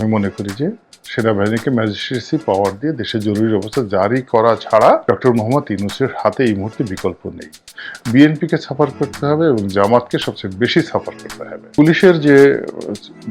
আমি মনে করি যে সেনাবাহিনীকে ম্যাজিস্ট্রেসি পাওয়ার দিয়ে দেশে জরুরি অবস্থা জারি করা ছাড়া ডক্টর মোহাম্মদ ইউনুসের হাতে এই মুহূর্তে বিকল্প নেই। বিএনপিকে সাফার করতে হবে এবং জামাতকে সবচেয়ে বেশি সাফার করতে হবে। পুলিশের যে,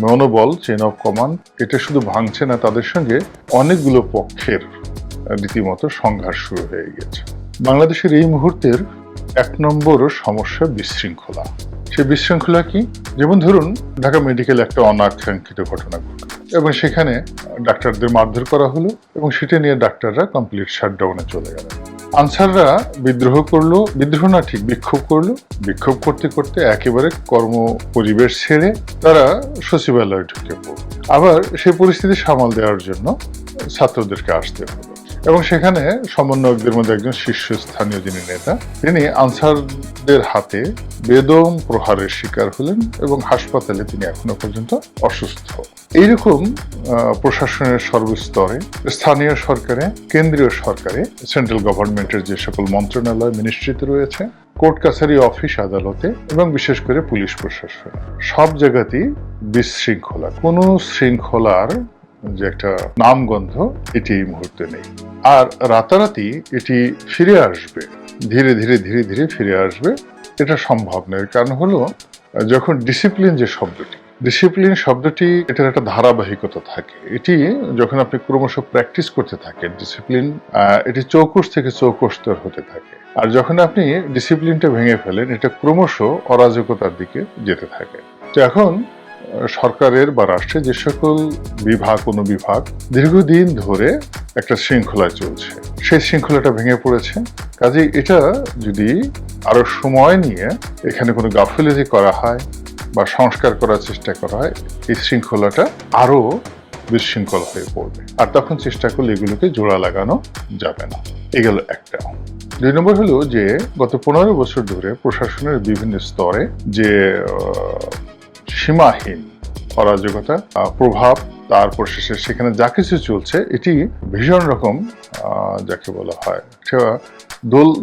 মনোবল চেন অফ কমান্ড এটা শুধু ভাঙছে না তাদের সঙ্গে অনেকগুলো পক্ষের রীতিমতো সংঘাত শুরু হয়ে গেছে। বাংলাদেশের এই মুহূর্তের এক নম্বর সমস্যা বিশৃঙ্খলা। সে বিশৃঙ্খলা কি? যেমন ধরুন, ঢাকা মেডিকেল একটা অনাকাঙ্ক্ষিত ঘটনা ঘটল। এবং সেখানে ডাক্তারদের মারধর করা হলো এবং সেটা নিয়ে ডাক্তাররা কমপ্লিট শাটডাউনে চলে গেলেন। আনসাররা বিদ্রোহ করল, বিদ্রোহ না ঠিক, বিক্ষোভ করল। বিক্ষোভ করতে করতে একেবারে কর্ম পরিবেশ ছেড়ে তারা সচিবালয়ে ঢুকে পড়ল। আবার সেই পরিস্থিতি সামাল দেওয়ার জন্য ছাত্রদেরকে আসতে হলো। এবং সেখানে সমন্বয়কদের মধ্যে একজন শীর্ষস্থানীয় যিনি নেতা, তিনি আনসারদের হাতে বেদম প্রহারের শিকার হলেন এবং হাসপাতালে তিনি এখনও পর্যন্ত অসুস্থ। এইরকম প্রশাসনের সর্বস্তরে, স্থানীয় সরকারে, কেন্দ্রীয় সরকারে, সেন্ট্রাল গভর্নমেন্টের যে সকল মন্ত্রণালয় মিনিস্ট্রিতে রয়েছে, কোর্ট কাছারি অফিস আদালতে, এবং বিশেষ করে পুলিশ প্রশাসন। সব জায়গাতেই বিশৃঙ্খলা। কোনো শৃঙ্খলার যে একটা নামগন্ধ, এটি এই মুহূর্তে নেই। আর রাতারাতি এটি ফিরে আসবে। ধীরে ধীরে ধীরে ধীরে ফিরে আসবে। এটা সম্ভব নয়। কারণ হলো, যখন ডিসিপ্লিন যে শব্দটি ডিসিপ্লিন শব্দটি এটার একটা ধারাবাহিকতা থাকে। এটি যখন আপনি ক্রমশ প্র্যাকটিস করতে থাকেন ডিসিপ্লিন এটি চৌকোষ থেকে চৌকোস্তর হতে থাকে। আর যখন আপনি ডিসিপ্লিনটা ভেঙে ফেলেন, এটা ক্রমশ অরাজকতার দিকে যেতে থাকে। তো এখন সরকারের বা রাষ্ট্রের যে সকল বিভাগ, কোনো বিভাগ দীর্ঘদিন ধরে একটা শৃঙ্খলায় চলছে। সেই শৃঙ্খলাটা ভেঙে পড়েছে। কাজে এটা যদি আরও সময় নিয়ে এখানে কোনো গাফিলতি করা হয় বা সংস্কার করার চেষ্টা করা হয়, এই শৃঙ্খলাটা আরও বিশৃঙ্খল হয়ে পড়বে। আর তখন চেষ্টা করলে এগুলোকে জোড়া লাগানো যাবে না। এগুলো একটা। দুই নম্বর হলো যে, গত পনেরো বছর ধরে প্রশাসনের বিভিন্ন স্তরে যে সীমাহীন অরাজকতা প্রভাব, তারপর শেষে সেখানে যা কিছু চলছে, এটি ভীষণ রকম যাকে বলা হয়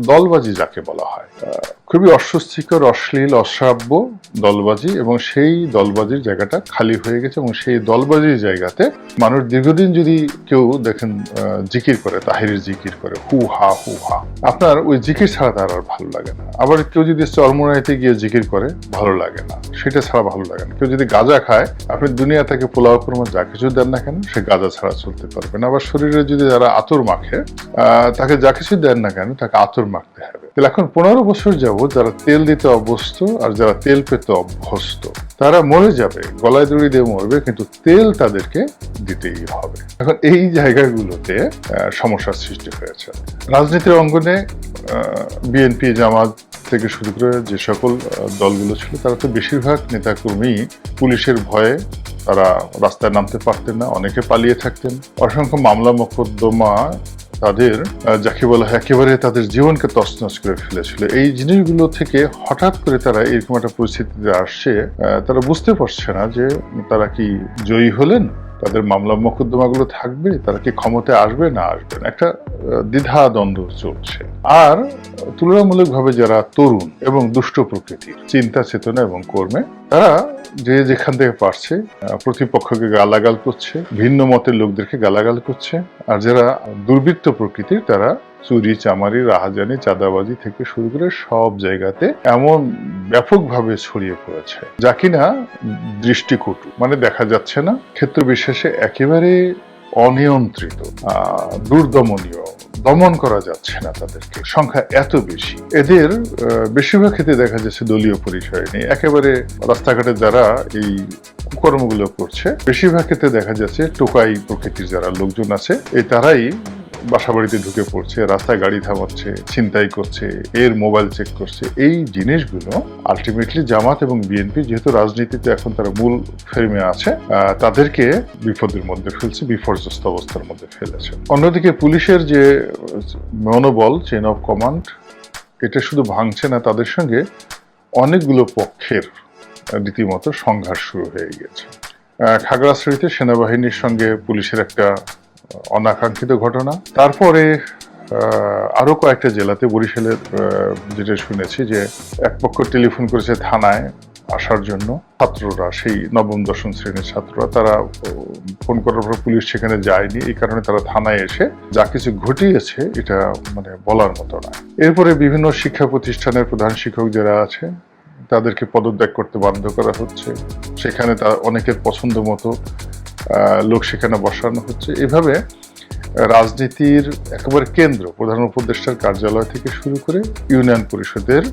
দলবাজি যাকে বলা হয় খুবই অস্বস্তিকর, অশ্লীল অশ্রাব্য দলবাজি এবং সেই দলবাজির জায়গাটা খালি হয়ে গেছে এবং সেই দলবাজির জায়গাতে মানুষ দীর্ঘদিন যদি কেউ দেখেন জিকির করে, তাহিরের জিকির করে, হু হা হু হা, আপনার ওই জিকির ছাড়া তার আর ভালো লাগে না। আবার কেউ যদি চরমোনাইতে গিয়ে জিকির করে, ভালো লাগে না। সেটা ছাড়া ভালো লাগে না। কেউ যদি গাঁজা খায়, আপনি দুনিয়া থেকে পোলাও কর্ম যা কিছু দেন না কেন, সে গাঁজা ছাড়া চলতে পারবে না। আবার শরীরে যদি যারা আতর মাখে তাকে যা কিছু দেন না কেন, তাকে আতর মাখতে হবে। তাহলে এখন পনেরো বছর যাবত যারা তেল দিতে অভ্যস্ত আর যারা তেল পেতে অভ্যস্ত, তারা মরে যাবে, গলায় দড়ি দিয়ে মরবে, কিন্তু তেল তাদেরকে দিতেই হবে। এখন এই জায়গাগুলোতে সমস্যার সৃষ্টি হয়েছে। রাজনীতির অঙ্গনে বিএনপি, জামাত থেকে শুরু করে যে সকল দলগুলো ছিল, তারা তো বেশিরভাগ নেতাকর্মী পুলিশের ভয়ে তারা রাস্তায় নামতে পারতেন না, অনেকে পালিয়ে থাকতেন। অসংখ্য মামলা, মোকদ্দমা তাদের যাকে বলা হয় একেবারে তাদের জীবনকে তছনছ করে ফেলেছিল। এই জিনিসগুলো থেকে হঠাৎ করে তারা এরকম একটা পরিস্থিতিতে আসছে তারা বুঝতে পারছে না যে তারা কি জয়ী হলেন? তাদের মামলা মোকদ্দমাগুলো থাকবে, তারা কি ক্ষমতায় আসবে? না আসবে না। একটা দ্বিধা দ্বন্দ্ব চলছে। আর তুলনামূলকভাবে যারা তরুণ এবং দুষ্ট প্রকৃতির, চিন্তা চেতনা এবং কর্মে, তারা যে যেখান থেকে পারছে প্রতিপক্ষকে গালাগাল করছে, ভিন্ন মতের লোকদেরকে গালাগাল করছে। আর যারা দুর্বৃত্ত প্রকৃতির, তারা চুরি চামারি, রাহাজানি, চাঁদাবাজি থেকে শুরু করে সব জায়গাতে এমন ব্যাপকভাবে ছড়িয়ে পড়েছে, যা কিনা দৃষ্টিকটু। মানে দেখা যাচ্ছে না, ক্ষেত্র বিশেষে একেবারে অনিয়ন্ত্রিত দুর্দমনীয়, দমন করা যাচ্ছে না তাদেরকে, সংখ্যা এত বেশি। এদের বেশিরভাগ ক্ষেত্রে দেখা যাচ্ছে দলীয় পরিচয় নেই, একেবারে রাস্তাঘাটে যারা এই কুকর্মগুলো করছে, বেশিরভাগ ক্ষেত্রে দেখা যাচ্ছে টোকাই প্রকৃতির যারা লোকজন আছে এই তারাই বাসা বাড়িতে ঢুকে পড়ছে রাস্তায় গাড়ি থামাচ্ছে ছিনতাই করছে এর মোবাইল চেক করছে এই জিনিসগুলো আলটিমেটলি জামাত এবং বিএনপি যেহেতু রাজনীতিতে এখন তারা মূল ফেরমে আছে তাদেরকে বিপদের মধ্যে ফেলছে বিপর্যস্ত অবস্থার মধ্যে ফেলেছে। অন্যদিকে পুলিশের যে মনোবল চেন অফ কমান্ড এটা শুধু ভাঙছে না তাদের সঙ্গে অনেকগুলো পক্ষের রীতিমতো সংঘাত শুরু হয়ে গেছে। আহ, খাগড়াছড়িতে সেনাবাহিনীর সঙ্গে পুলিশের একটা অনাকাঙ্ক্ষিত ঘটনা। তারপরে আহ, আরও কয়েকটা জেলাতে বরিশালের যেটা শুনেছি যে এক পক্ষ টেলিফোন করেছে থানায় আসার জন্য। ছাত্ররা সেই নবম দশম শ্রেণির ছাত্ররা তারা ফোন করার পর পুলিশ সেখানে যায়নি। এই কারণে তারা থানায় এসে যা কিছু ঘটিয়েছে এটা মানে বলার মতো না। এরপরে বিভিন্ন শিক্ষা প্রতিষ্ঠানের প্রধান শিক্ষক যারা আছে তাদেরকে পদত্যাগ করতে বাধ্য করা হচ্ছে। সেখানে তার অনেকের পছন্দ মতো লোক সেখানে বসানো হচ্ছে। এভাবে রাজনীতির একেবারে কেন্দ্র, প্রধান উপদেষ্টার কার্যালয় থেকে শুরু করে ইউনিয়ন পরিষদের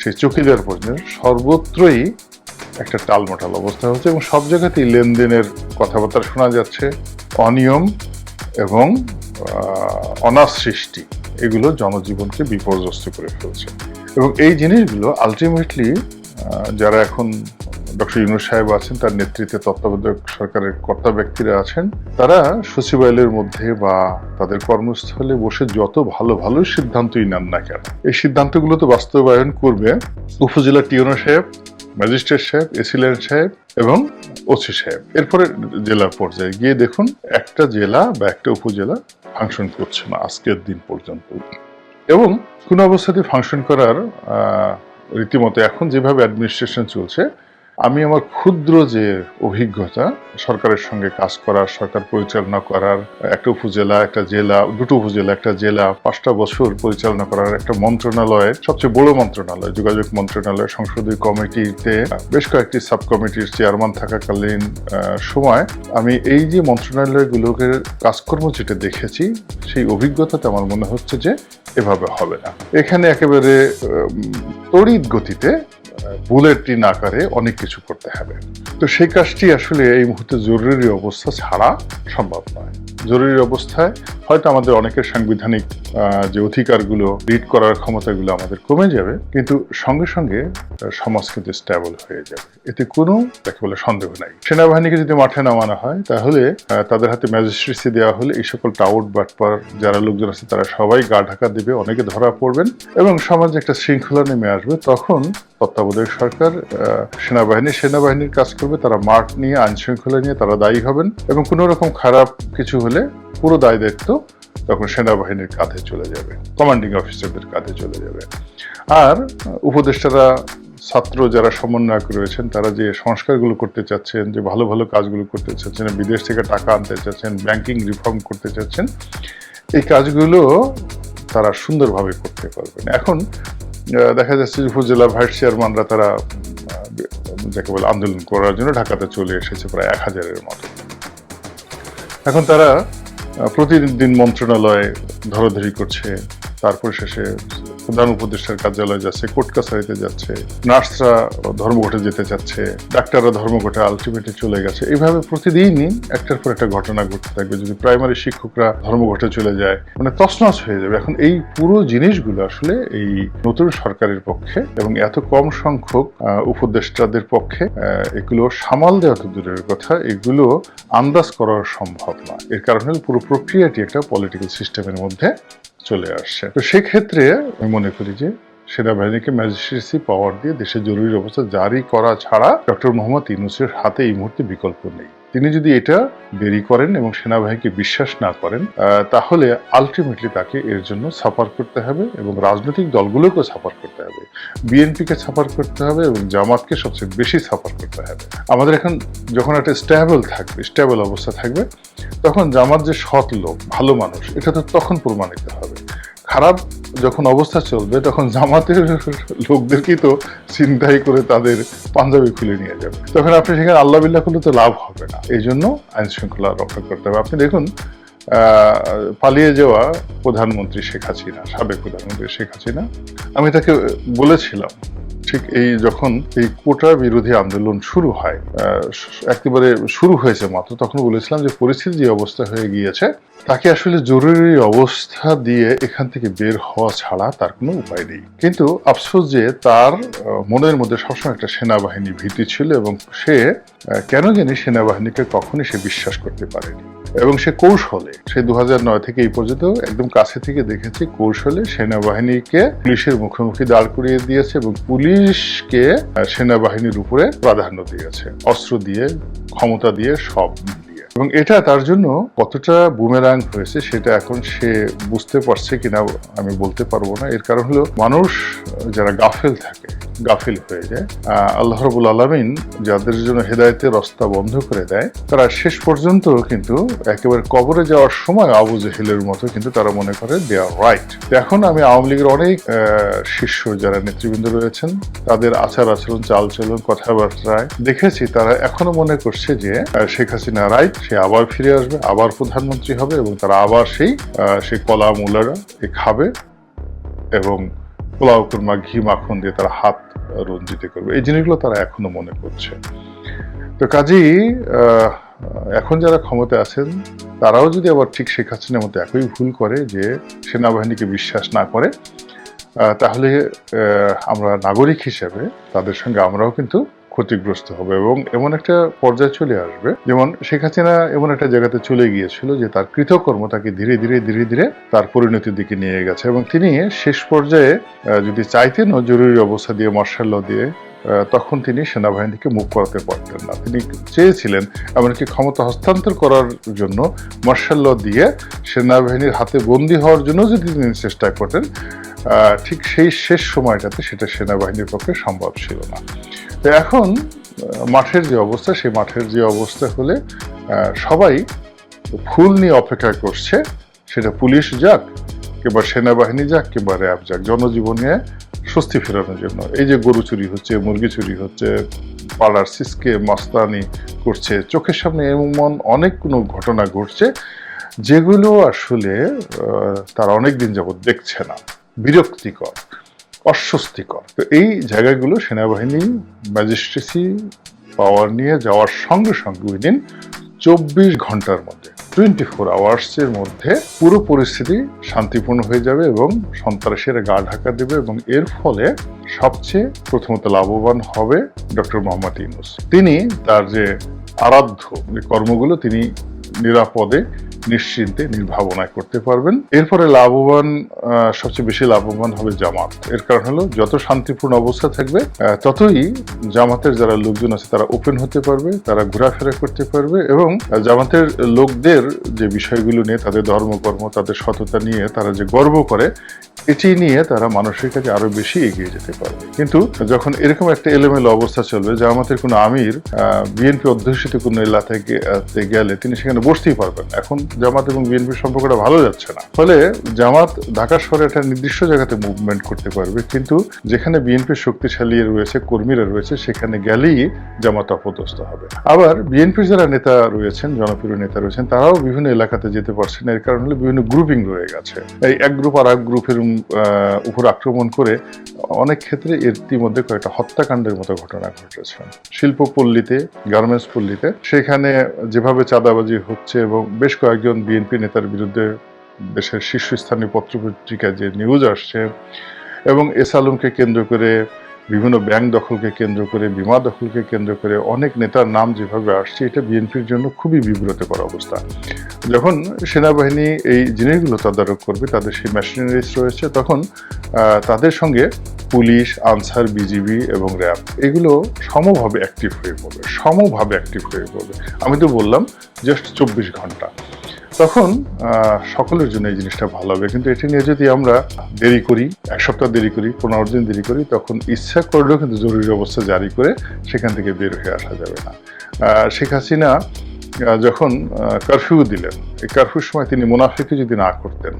সেই চকিদার পর্যন্ত সর্বত্রই একটা টালমাটাল অবস্থা হচ্ছে এবং সব জায়গাতেই লেনদেনের কথাবার্তা শোনা যাচ্ছে। অনিয়ম এবং অনার সৃষ্টি, এগুলো জনজীবনকে বিপর্যস্ত করে ফেলছে। এবং এই জিনিসগুলো আলটিমেটলি যারা এখন ডক্টর ইউনুস সাহেব আছেন, তার নেতৃত্বে তত্ত্বাবধায়ক সরকারের কর্তা ব্যক্তিরা আছেন। তারা সচিবালয়ের মধ্যে বা তাদের কর্মস্থলে বসে যত ভালো ভালো সিদ্ধান্তই নেন না কেন, এই সিদ্ধান্তগুলো তো বাস্তবায়ন করবে উপজেলা টিওনো সাহেব, ম্যাজিস্ট্রেট সাহেব এসিলেন্ট সাহেব এবং ওসি সাহেব। এরপরে জেলার পর্যায়ে গিয়ে দেখুন, একটা জেলা বা একটা উপজেলা ফাংশন করছে না আজকের দিন পর্যন্ত। এবং কোনো অবস্থাতে ফাংশন করার রীতিমতো এখন যেভাবে অ্যাডমিনিস্ট্রেশন চলছে আমি আমার ক্ষুদ্র যে অভিজ্ঞতা, সরকারের সঙ্গে কাজ করার, সরকার পরিচালনা করার, একটা উপজেলা, একটা জেলা, দুটো উপজেলা, একটা জেলা, পাঁচটা বছর পরিচালনা করার একটা মন্ত্রণালয়ের, সবচেয়ে বড় মন্ত্রণালয়, যোগাযোগ মন্ত্রণালয়, সংসদীয় কমিটিতে বেশ কয়েকটি সাব কমিটির চেয়ারম্যান থাকাকালীন সময় আমি এই যে মন্ত্রণালয়গুলোকে কাজকর্ম যেটা দেখেছি, সেই অভিজ্ঞতাতে আমার মনে হচ্ছে যে এভাবে হবে না। এখানে একেবারে তড়িৎ গতিতে বুলেটিন আকারে অনেক কিছু করতে হবে। তো সেই কাজটি আসলে এই মুহূর্তে জরুরি অবস্থা ছাড়া সম্ভব নয়। জরুরি অবস্থায় হয়তো আমাদের অনেকের সাংবিধানিক যে অধিকারগুলো রিড করার ক্ষমতাগুলো আমাদের কমে যাবে, কিন্তু সঙ্গে সঙ্গে সমাজ কিন্তু স্ট্যাবল হয়ে যাবে। এতে কোনো তাকে বলে সন্দেহ নাই। সেনাবাহিনীকে যদি মাঠে নামানো হয়, তাহলে তাদের হাতে ম্যাজিস্ট্রেসি দেওয়া হলে এই সকল টাউট বাটপার, যারা লোকজন আছে, তারা সবাই গা ঢাকা দেবে, অনেকে ধরা পড়বেন এবং সমাজে একটা শৃঙ্খলা নেমে আসবে, তখন তত্ত্বাবধায়ক সরকার আহ, সেনাবাহিনী সেনাবাহিনীর কাজ করবে তারা মাঠ নিয়ে আইন শৃঙ্খলা নিয়ে তারা দায়ী হবেন এবং কোনো রকম খারাপ কিছু হলে পুরো দায় দায়িত্ব তখন সেনাবাহিনীর কাঁধে চলে যাবে কমান্ডিং অফিসারদের কাঁধে চলে যাবে। আর উপদেষ্টারা ছাত্র যারা সমন্বয়ক রয়েছেন তারা যে সংস্কারগুলো করতে চাচ্ছেন যে ভালো ভালো কাজগুলো করতে চাচ্ছেন বিদেশ থেকে টাকা আনতে চাচ্ছেন ব্যাংকিং রিফর্ম করতে চাচ্ছেন এই কাজগুলো তারা সুন্দরভাবে করতে পারবেন। এখন দেখা যাচ্ছে যে উপজেলা ভাইস চেয়ারম্যানরা তারা যাকে বলে আন্দোলন করার জন্য ঢাকাতে চলে এসেছে প্রায় এক হাজারের মতো। এখন তারা প্রতিদিন মন্ত্রণালয়ে ধরাধরি করছে, তারপর শেষে প্রধান উপদেষ্টার কার্যালয়ে যাচ্ছে কোর্ট কাছারিতে যাচ্ছে, নার্সরা ধর্মঘটে যেতে চাচ্ছে, ডাক্তাররা ধর্মঘটে আলটিমেটলি চলে গেছে। এইভাবে প্রতিদিনই একটার পর একটা ঘটনা ঘটতে থাকবে। যদি প্রাইমারি শিক্ষকরা ধর্মঘটে চলে যায় মানে তছনছ হয়ে যাবে। এখন এই পুরো জিনিসগুলো আসলে এই নতুন সরকারের পক্ষে এবং এত কম সংখ্যক উপদেষ্টাদের পক্ষে এগুলো সামাল দেওয়া তো দূরের কথা। এগুলো আন্দাজ করা সম্ভব না এর কারণে পুরো প্রক্রিয়াটি একটা পলিটিক্যাল সিস্টেমের মধ্যে চলে আসছে। তো সেক্ষেত্রে আমি মনে করি যে সেনাবাহিনীকে ম্যাজিস্ট্রেসি পাওয়ার দিয়ে দেশের জরুরি অবস্থা জারি করা ছাড়া ডক্টর মোহাম্মদ ইউনুসের হাতে এই মুহূর্তে বিকল্প নেই। তিনি যদি এটা দেরি করেন এবং সেনাবাহিনীকে বিশ্বাস না করেন তাহলে আলটিমেটলি তাকে এর জন্য সাফার করতে হবে এবং রাজনৈতিক দলগুলোকেও সাফার করতে হবে। বিএনপিকে সাফার করতে হবে এবং জামাতকে সবচেয়ে বেশি সাফার করতে হবে। আমাদের এখন যখন একটা স্ট্যাবল থাকবে স্ট্যাবল অবস্থা থাকবে, তখন জামাত যে সৎ লোক, ভালো মানুষ, এটা তো তখন প্রমাণিত হবে। খারাপ যখন অবস্থা চলবে, তখন জামাতের লোকদেরকেই তো চিন্তাই করে তাদের পাঞ্জাবি খুলে নিয়ে যাবে। তখন আপনি সেখানে আল্লাহ বিল্লাহ করলে তো লাভ হবে না। এই জন্য আইন শৃঙ্খলা রক্ষা করতে হবে। আপনি দেখুন পালিয়ে যাওয়া প্রধানমন্ত্রী শেখ হাসিনা, সাবেক প্রধানমন্ত্রী শেখ হাসিনা, আমি তাকে বলেছিলাম, ঠিক এই যখন এই কোটা বিরোধী আন্দোলন শুরু হয় একেবারে শুরু হয়েছে মাত্র, তখন বলেছিলাম যে পরিস্থিতি যে অবস্থা হয়ে গিয়েছে তাকে আসলে জরুরি অবস্থা দিয়ে এখান থেকে বের হওয়া ছাড়া তার কোনো উপায় নেই। কিন্তু আফসোস যে তার মনের মধ্যে সবসময় একটা সেনাবাহিনী ভীতি ছিল এবং সে কেন জানি সেনাবাহিনীকে কখনই সে বিশ্বাস করতে পারেনি। এবং সে কৌশলে, সে দু নয় থেকে এই পর্যন্ত একদম কাছে থেকে দেখেছি কৌশলে সেনাবাহিনীকে পুলিশের মুখোমুখি দাঁড় করিয়ে দিয়েছে এবং পুলিশকে সেনাবাহিনীর উপরে প্রাধান্য দিয়েছে। অস্ত্র দিয়ে, ক্ষমতা দিয়ে সব এবং এটা তার জন্য কতটা বুমেরাং হয়েছে সেটা এখন সে বুঝতে পারছে কিনা আমি বলতে পারব না। এর কারণ হলো মানুষ, যারা গাফেল থাকে, গাফিল হয়ে যায় আল্লাহ রবুল আলমিন যাদের জন্য হেদায়তের রাস্তা বন্ধ করে দেয়, তারা শেষ পর্যন্ত কিন্তু একেবারে কবরে যাওয়ার সময় আবু জেহেলের মতো কিন্তু তারা মনে করে দে আর রাইট এখন আমি আওয়ামী লীগের অনেক শিষ্য যারা নেতৃবৃন্দ রয়েছেন, তাদের আচার আচরণ চালচলন কথাবার্তায় দেখেছি, তারা এখনও মনে করছে যে শেখ হাসিনা রাইট সে আবার ফিরে আসবে, আবার প্রধানমন্ত্রী হবে এবং তারা আবার সেই সেই কলা মূলারা খাবে এবং পোলাও কুরমা ঘি মাখন দিয়ে তারা হাত রঞ্জিত করবে। এই জিনিসগুলো তারা এখনও মনে করছে। তো কাজেই এখন যারা ক্ষমতায় আছেন, তারাও যদি আবার ঠিক শেখ হাসিনার মতো একই ভুল করে যে সেনাবাহিনীকে বিশ্বাস না করে তাহলে আমরা নাগরিক হিসেবে তাদের সঙ্গে আমরাও কিন্তু ক্ষতিগ্রস্ত হবে এবং এমন একটা পর্যায়ে চলে আসবে। যেমন শেখ হাসিনা এমন একটা জায়গাতে চলে গিয়েছিল যে তার কৃতকর্ম তাকে ধীরে ধীরে ধীরে ধীরে তার পরিণতির দিকে নিয়ে গেছে এবং তিনি শেষ পর্যায়ে যদি চাইতেনও জরুরি অবস্থা দিয়ে মার্শাল দিয়ে তখন তিনি সেনাবাহিনীকে মুখ করাতে পারতেন না। তিনি চেয়েছিলেন এমনকি ক্ষমতা হস্তান্তর করার জন্য মার্শাল দিয়ে সেনাবাহিনীর হাতে বন্দী হওয়ার জন্য যদি তিনি চেষ্টা করতেন ঠিক সেই শেষ সময়টাতে সেটা সেনাবাহিনীর পক্ষে সম্ভব ছিল না। তো এখন মাঠের যে অবস্থা, সেই মাঠের যে অবস্থা হলে সবাই ফুল নিয়ে অপেক্ষা করছে। সেটা পুলিশ যাক, কিংবা সেনাবাহিনী যাক, কিংবা র্যাব যাক, জনজীবনে স্বস্তি ফেরানোর জন্য। এই যে গরু চুরি হচ্ছে, মুরগি চুরি হচ্ছে, পাড়ার সিসকে মাস্তানি করছে, চোখের সামনে এমন অনেক কোনো ঘটনা ঘটছে, যেগুলো আসলে তারা অনেক দিন যাবৎ দেখছে না। বিরক্তিকর। অস্বস্তিকর। তো এই জায়গাগুলো সেনাবাহিনী ম্যাজিস্ট্রেসি পাওয়ার নিয়ে যাওয়ার সঙ্গে সঙ্গে উইদিন চব্বিশ ঘণ্টার মধ্যে টোয়েন্টি ফোর আওয়ার্সের মধ্যে পুরো পরিস্থিতি শান্তিপূর্ণ হয়ে যাবে এবং সন্ত্রাসীরা গা ঢাকা দেবে এবং এর ফলে সবচেয়ে প্রথমত লাভবান হবে ডক্টর মোহাম্মদ ইউনুস। তিনি তার যে আরাধ্য যে কর্মগুলো তিনি নিরাপদে নিশ্চিন্তে নির্ভাবনায় করতে পারবেন। এরপরে লাভবান সবচেয়ে বেশি লাভবান হবে জামাত। এর কারণ হলো যত শান্তিপূর্ণ অবস্থা থাকবে ততই জামাতের যারা লোকজন আছে তারা ওপেন হতে পারবে তারা ঘোরাফেরা করতে পারবে এবং জামাতের লোকদের যে বিষয়গুলো নিয়ে তাদের ধর্মকর্ম তাদের সততা নিয়ে তারা যে গর্ব করে এটি নিয়ে তারা মানুষের কাছে আরও বেশি এগিয়ে যেতে পারবে। কিন্তু যখন এরকম একটা এলোমেলো অবস্থা চলবে জামাতের কোনো আমির বিএনপি অধ্যুষিত কোনো আহ, গেলে তিনি সেখানে বসতেই পারবেন এখন জামাত এবং বিএনপির সম্পর্কটা ভালো যাচ্ছে না। ফলে জামাত ঢাকা শহরে একটা নির্দিষ্ট জায়গাতে মুভমেন্ট করতে পারবে, কিন্তু যেখানে বিএনপির শক্তিশালী রয়েছে, কর্মীরা রয়েছে, সেখানে গেলেই জামাত অপদস্থ হবে। আবার বিএনপির যারা নেতা রয়েছেন, জনপ্রিয় নেতা রয়েছেন, তারাও বিভিন্ন এলাকাতে যেতে পারছেন। এর কারণ হলো বিভিন্ন গ্রুপিং রয়ে গেছে। এই এক গ্রুপ আর এক গ্রুপের উপর আক্রমণ করে অনেক ক্ষেত্রে এর ইতিমধ্যে কয়েকটা হত্যাকাণ্ডের মতো ঘটনা ঘটেছে। শিল্পপল্লীতে গার্মেন্টস পল্লীতে, সেখানে যেভাবে চাঁদাবাজি হচ্ছে এবং বেশ কয়েকজন বিএনপি নেতার বিরুদ্ধে দেশের শীর্ষস্থানীয় পত্রপত্রিকায় যে নিউজ আসছে এবং এস আলমকে কেন্দ্র করে, বিভিন্ন ব্যাংক দখলকে কেন্দ্র করে, বিমা দখলকে কেন্দ্র করে অনেক নেতার নাম যেভাবে আসছে, এটা বিএনপির জন্য খুবই বিব্রতকর অবস্থা। যখন সেনাবাহিনী এই জিনিসগুলো তদারক করবে, তাদের সেই মেশিনারিজ রয়েছে, তখন তাদের সঙ্গে পুলিশ, আনসার বিজিবি এবং র্যাব, এগুলো সমভাবে অ্যাক্টিভ হয়ে পড়বে, সমভাবে অ্যাক্টিভ হয়ে পড়বে। আমি তো বললাম জাস্ট চব্বিশ ঘণ্টা। তখন সকলের জন্য এই জিনিসটা ভালো হবে। কিন্তু এটি নিয়ে যদি আমরা দেরি করি, এক সপ্তাহ দেরি করি, পনেরো দিন দেরি করি, তখন ইচ্ছা করলেও কিন্তু জরুরি অবস্থা জারি করে সেখান থেকে বের হয়ে আসা যাবে না। শেখ হাসিনা যখন কারফিউ দিলেন, এই কারফিউর সময় তিনি মুনাফিকে যদি না করতেন